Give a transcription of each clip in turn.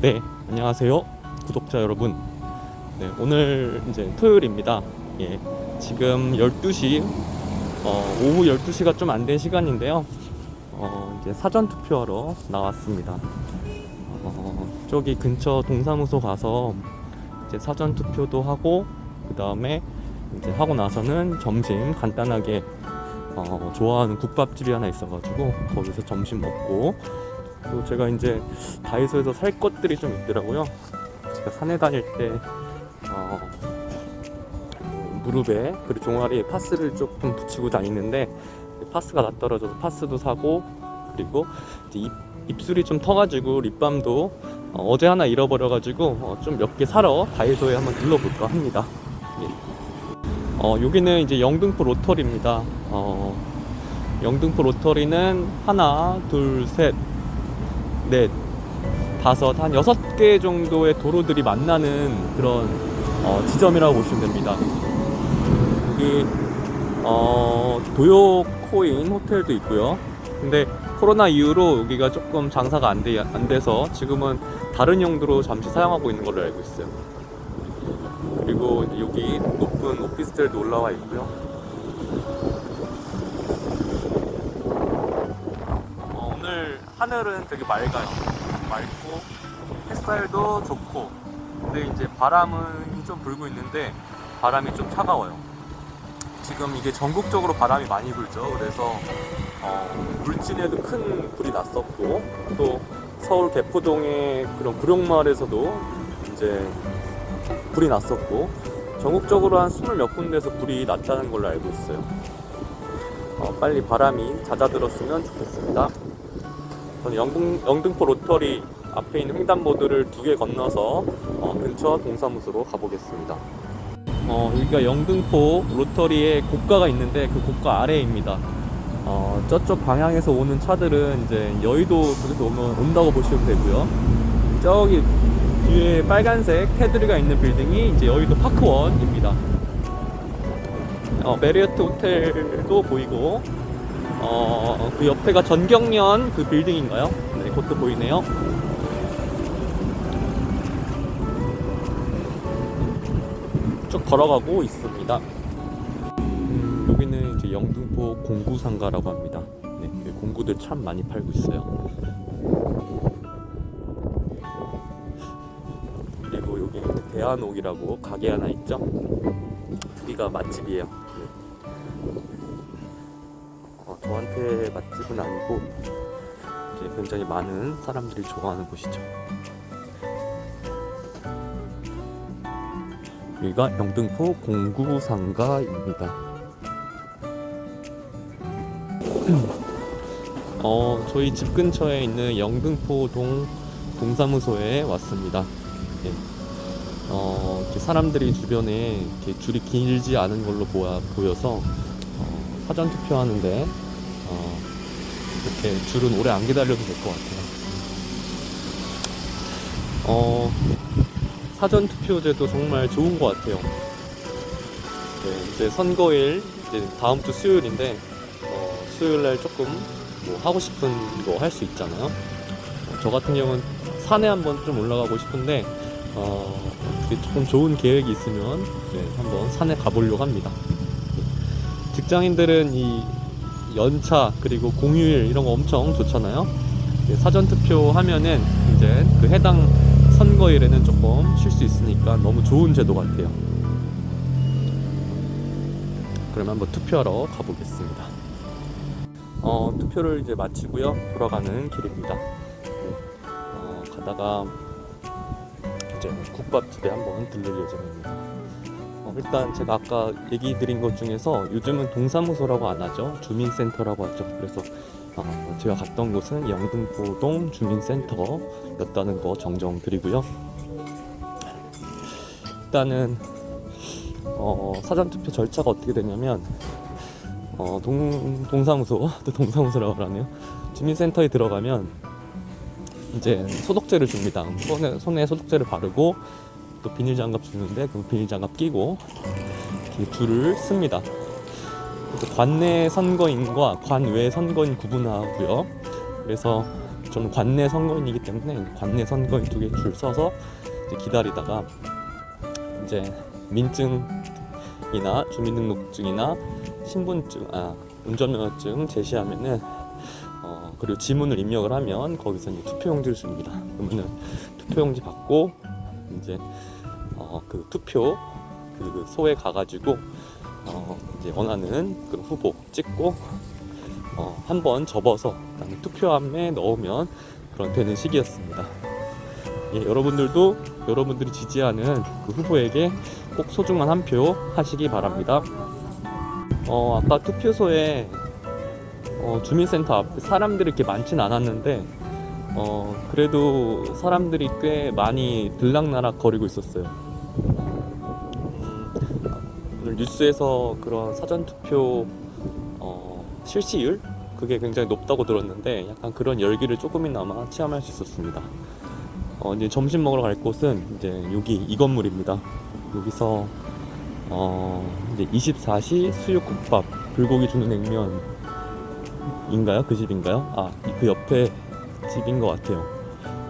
네, 안녕하세요. 구독자 여러분. 네, 오늘 이제 토요일입니다. 예, 지금 12시, 어, 오후 12시가 좀 안 된 시간인데요. 어, 이제 사전 투표하러 나왔습니다. 어, 저기 근처 동사무소 가서 이제 사전 투표도 하고, 그 다음에 이제 하고 나서는 점심 간단하게 어, 좋아하는 국밥집이 하나 있어가지고 거기서 점심 먹고 또 제가 이제 다이소에서 살 것들이 좀 있더라고요. 제가 산에 다닐 때 어, 무릎에 그리고 종아리에 파스를 조금 붙이고 다니는데 파스가 다 떨어져서 파스도 사고 그리고 입, 입술이 좀 터가지고 립밤도 어, 제 하나 잃어버려가지고 어, 좀몇 개 사러 다이소에 한번 들러볼까 합니다. 예. 어, 여기는 이제 영등포 로터리입니다. 어, 영등포 로터리는 하나, 둘, 셋, 넷, 다섯, 한 여섯 개 정도의 도로들이 만나는 그런 어, 지점이라고 보시면 됩니다. 여기 어, 도요 코인 호텔도 있고요. 근데 코로나 이후로 여기가 조금 장사가 안, 돼, 안 돼서 지금은 다른 용도로 잠시 사용하고 있는 걸로 알고 있어요. 그리고 여기 높은 오피스텔도 올라와 있고요. 어, 오늘 하늘은 되게 맑아요. 맑고 햇살도 좋고 근데 이제 바람은 좀 불고 있는데 바람이 좀 차가워요. 지금 이게 전국적으로 바람이 많이 불죠. 그래서 어, 물진에도 큰 불이 났었고 또 서울 개포동의 그런 구룡마을에서도 이제 불이 났었고 전국적으로 한 스물 몇 군데에서 불이 났다는 걸로 알고 있어요. 어, 빨리 바람이 잦아들었으면 좋겠습니다. 저는 영등, 영등포 로터리 앞에 있는 횡단보도를 두 개 건너서 어, 근처 동사무소로 가보겠습니다. 어, 여기가 영등포 로터리에 고가가 있는데 그 고가 아래입니다. 어, 저쪽 방향에서 오는 차들은 이제 여의도 쪽에서 오면 온다고 보시면 되고요. 저기 뒤에 빨간색 테두리가 있는 빌딩이 이제 여의도 파크원입니다. 어, 메리어트 호텔도 보이고 어, 그 옆에가 전경련 그 빌딩인가요? 네, 그것도 보이네요. 쭉 걸어가고 있습니다. 음, 여기는 이제 영등포 공구상가라고 합니다. 네, 여기 공구들 참 많이 팔고 있어요. 그리고 여기 대한옥이라고 가게 하나 있죠? 여기가 맛집이에요. 저한테 맛집은 아니고 이제 굉장히 많은 사람들이 좋아하는 곳이죠. 여기가 영등포 공구상가입니다. 어, 저희 집 근처에 있는 영등포동 동사무소에 왔습니다. 예. 어, 이렇게 사람들이 주변에 이렇게 줄이 길지 않은 걸로 보아, 보여서 어, 사전 투표하는데 어, 이렇게 줄은 오래 안 기다려도 될 것 같아요. 어, 사전 투표제도 정말 좋은 것 같아요. 네, 이제 선거일 이제 다음 주 수요일인데 어, 수요일 날 조금 뭐 하고 싶은 거 할 수 있잖아요. 어, 저 같은 경우는 산에 한번 좀 올라가고 싶은데 어, 조금 좋은 계획이 있으면 네, 한번 산에 가보려고 합니다. 직장인들은 이 연차 그리고 공휴일 이런 거 엄청 좋잖아요. 네, 사전 투표 하면은 이제 그 해당 선거일에는 조금 쉴 수 있으니까 너무 좋은 제도 같아요. 그러면 한번 투표하러 가보겠습니다. 어, 투표를 이제 마치고요. 돌아가는 길입니다. 네, 어, 가다가 이제 국밥집에 한번 들릴 예정입니다. 어, 일단 제가 아까 얘기 드린 것 중에서 요즘은 동사무소라고 안 하죠. 주민센터라고 하죠. 그래서 어, 제가 갔던 곳은 영등포동 주민센터였다는 거 정정 드리고요. 일단은 어, 사전투표 절차가 어떻게 되냐면 어, 동, 동사무소 또 동사무소라고 하네요. 주민센터에 들어가면 이제 소독제를 줍니다. 손에, 손에 소독제를 바르고 또 비닐 장갑 주는데 그 비닐 장갑 끼고 줄을 씁니다. 관내 선거인과 관외 선거인 구분하고요. 그래서 저는 관내 선거인이기 때문에 관내 선거인 두 개 줄 서서 이제 기다리다가 이제 민증이나 주민등록증이나 신분증, 아 운전면허증 제시하면은 어 그리고 지문을 입력을 하면 거기서 이제 투표용지를 줍니다. 그러면은 투표용지 받고 이제 어 그 투표 그 소에 가가지고 어 이제 원하는 그 후보 찍고 어 한 번 접어서 그다음에 투표함에 넣으면 그런 되는 시기였습니다. 예, 여러분들도 여러분들이 지지하는 그 후보에게 꼭 소중한 한 표 하시기 바랍니다. 어, 아까 투표소에 어, 주민센터 앞에 사람들이 이렇게 많진 않았는데 어, 그래도 사람들이 꽤 많이 들락날락 거리고 있었어요. 음, 오늘 뉴스에서 그런 사전 투표 어, 실시율 그게 굉장히 높다고 들었는데 약간 그런 열기를 조금이나마 체험할 수 있었습니다. 어, 이제 점심 먹으러 갈 곳은 이제 여기 이 건물입니다. 여기서 어, 이제 24시 수육국밥 불고기 주는 냉면인가요? 그 집인가요? 아, 그 옆에 집인 것 같아요.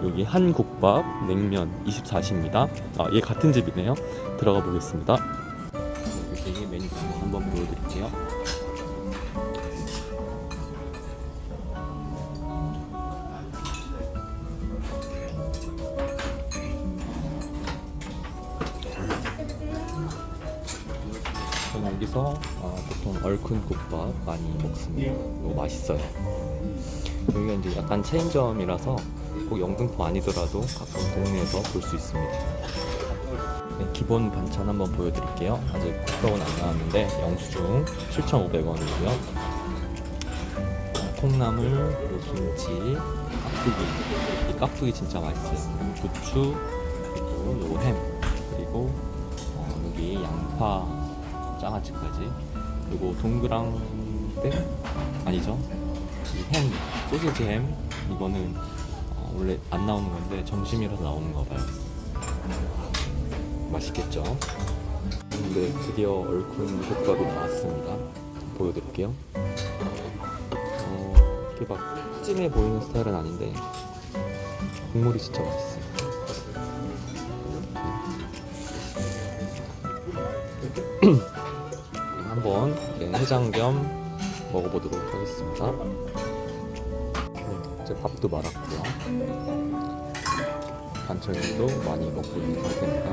여기 한국밥 냉면 24시입니다. 아, 얘 같은 집이네요. 들어가 보겠습니다. 여기 메뉴 한번 보여드릴게요. 저는 여기서 어, 보통 얼큰 국밥 많이 먹습니다. 이거 맛있어요. 여기가 이제 약간 체인점이라서 꼭 영등포 아니더라도 가끔 동네에서 볼 수 있습니다. 네, 기본 반찬 한번 보여드릴게요. 아직 국밥은 안 나왔는데 영수증 7,500원이고요. 콩나물, 그리고 김치, 깍두기. 이 깍두기 진짜 맛있어요. 고추, 그리고 요거 햄, 그리고 어, 여기 양파, 장아찌까지. 그리고 동그랑땡 아니죠? 이 햄, 소시지 햄 이거는 어, 원래 안 나오는 건데 점심이라서 나오는 거 봐요. 맛있겠죠? 근데 드디어 얼큰 국밥이 나왔습니다. 보여드릴게요. 어, 이게 막 찜해 보이는 스타일은 아닌데 국물이 진짜 맛있어요. 한번 네, 해장 겸 먹어보도록 하겠습니다. 네, 이제 밥도 말았고요. 반찬도 많이 먹고 있는 상태입니다.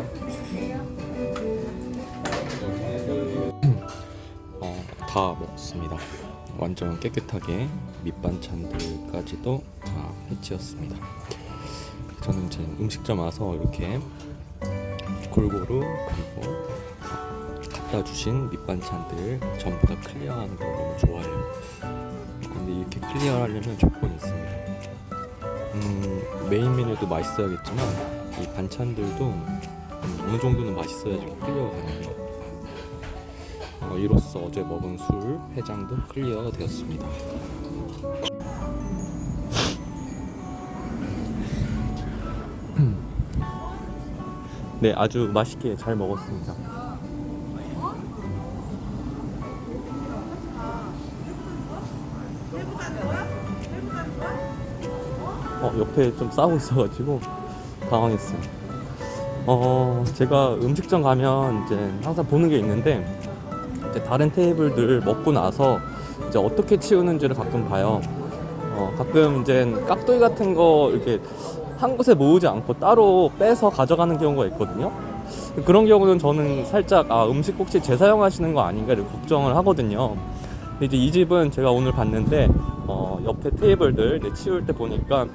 어, 다 먹습니다. 완전 깨끗하게 밑반찬들까지도 다 해치웠습니다. 저는 이제 음식점 와서 이렇게 골고루 그리고 갖다 주신 밑반찬들 전부 다 클리어하는 걸 너무 좋아해요. 근데 이렇게 클리어하려면 조건이 있습니다. 음, 메인 메뉴도 맛있어야겠지만 이 반찬들도 음, 어느 정도는 맛있어야지 클리어가 가능해요. 어, 이로써 어제 먹은 술 해장도 클리어가 되었습니다. 네, 아주 맛있게 잘 먹었습니다. 어, 옆에 좀 싸우고 있어가지고 당황했어요. 어, 제가 음식점 가면 이제 항상 보는 게 있는데 이제 다른 테이블들 먹고 나서 이제 어떻게 치우는지를 가끔 봐요. 어, 가끔 이제 깍두기 같은 거 이렇게 한 곳에 모으지 않고 따로 빼서 가져가는 경우가 있거든요. 그런 경우는 저는 살짝 아 음식 혹시 재사용하시는 거 아닌가 를 걱정을 하거든요. 이제 이 집은 제가 오늘 봤는데 어, 옆에 테이블들 치울 때 보니까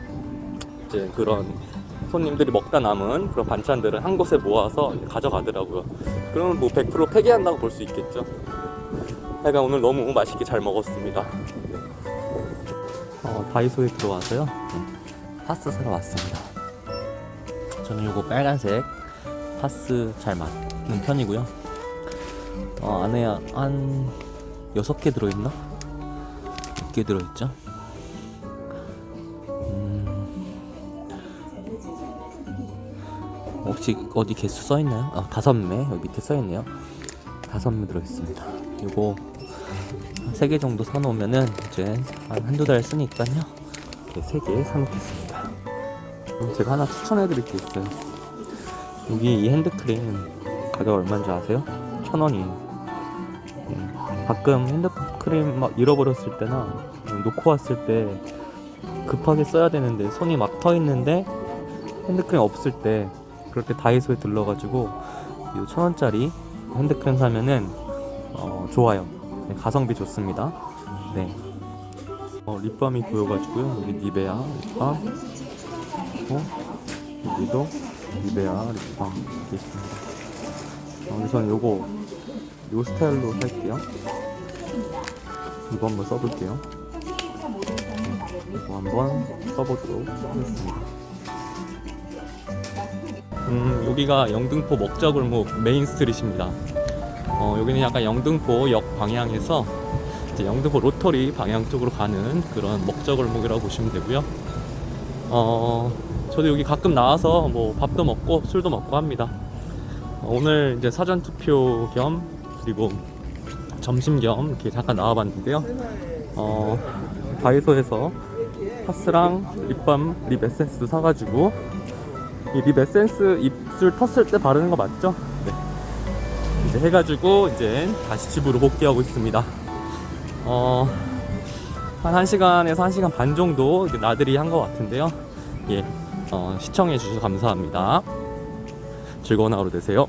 이제 그런 손님들이 먹다 남은 그런 반찬들을 한 곳에 모아서 가져가더라고요. 그러면 뭐 100% 폐기한다고 볼 수 있겠죠. 하여간 오늘 너무 맛있게 잘 먹었습니다. 네. 어, 다이소에 들어와서요. 파스 사러 왔습니다. 저는 요거 빨간색 파스 잘 맞는 편이고요. 어, 안에 한 6개 들어있나? 몇 개 들어있죠? 혹시 어디 개수 써 있나요? 아, 다섯 매 여기 밑에 써 있네요. 다섯 매 들어 있습니다. 이거 세 개 정도 사 놓으면은 이제 한 한두 달 쓰니까요. 이렇게 세 개 사놓겠습니다. 제가 하나 추천해드릴 게 있어요. 여기 이 핸드크림 가격 얼마인지 아세요? 천 원이에요. 네, 가끔 핸드크림 막 잃어버렸을 때나 놓고 왔을 때 급하게 써야 되는데 손이 막 터 있는데 핸드크림 없을 때 그럴 때 다이소에 들러가지고 이 천 원짜리 핸드크림 사면은 어, 좋아요. 네, 가성비 좋습니다. 네. 어, 립밤이 보여가지고요. 여기 니베아 립밤. 그리고 여기도 니베아 립밤 이렇게 있습니다. 어, 저는 요거 요 스타일로 살게요. 이거 한번 써볼게요. 네, 이거 한번 써보도록 하겠습니다. 음, 여기가 영등포 먹자골목 메인 스트릿입니다. 어, 여기는 약간 영등포 역 방향에서 이제 영등포 로터리 방향 쪽으로 가는 그런 먹자골목이라고 보시면 되고요. 어, 저도 여기 가끔 나와서 뭐 밥도 먹고 술도 먹고 합니다. 어, 오늘 이제 사전 투표 겸 그리고 점심 겸 이렇게 잠깐 나와봤는데요. 어, 다이소에서 파스랑 립밤, 립 에센스도 사가지고 이립 에센스 입술 텄을 때 바르는 거 맞죠? 네. 이제 해가지고 이제 다시 집으로 복귀하고 있습니다. 어, 한 1시간에서 1시간 반 정도 나들이 한 것 같은데요. 예, 어, 시청해주셔서 감사합니다. 즐거운 하루 되세요.